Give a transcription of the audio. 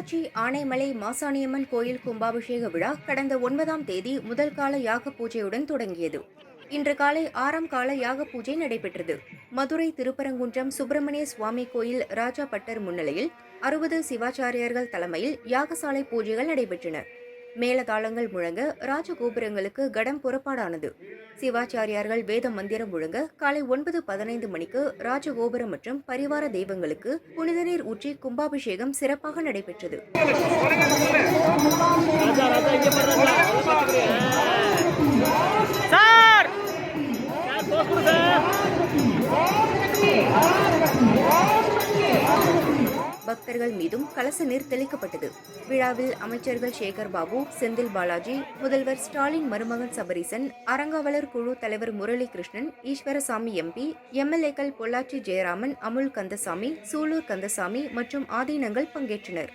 ஆனைமலை மாசாணியம்மன் கோயில் கும்பாபிஷேக விழா கடந்த ஒன்பதாம் தேதி முதல் கால யாக பூஜையுடன் தொடங்கியது. இன்று காலை ஆறாம் கால யாக பூஜை நடைபெற்றது. மதுரை திருப்பரங்குன்றம் சுப்பிரமணிய சுவாமி கோயில் ராஜா பட்டர் முன்னிலையில் அறுபது சிவாச்சாரியர்கள் தலைமையில் யாகசாலை பூஜைகள் நடைபெற்றன. மேளதாளங்கள் முழங்க ராஜகோபுரங்களுக்கு கடம் புறப்பாடானது. சிவாச்சாரியார்கள் வேத மந்திரம் முழங்க காலை ஒன்பது பதினைந்து மணிக்கு ராஜகோபுரம் மற்றும் பரிவார தெய்வங்களுக்கு புனித நீர் ஊற்றி கும்பாபிஷேகம் சிறப்பாக நடைபெற்றது. சார்! பக்தர்கள் மீதும் கலச நீர் தெளிக்கப்பட்டது. விழாவில் அமைச்சர்கள் சேகர் பாபு செந்தில் பாலாஜி முதல்வர் ஸ்டாலின் மருமகன் சபரீசன் அறங்காவலர் குழு தலைவர் முரளி கிருஷ்ணன் ஈஸ்வரசாமி எம்பி எம்எல்ஏக்கள் பொள்ளாச்சி ஜெயராமன் அமுல் கந்தசாமி சூலூர் கந்தசாமி மற்றும் ஆதீனங்கள் பங்கேற்றனர்.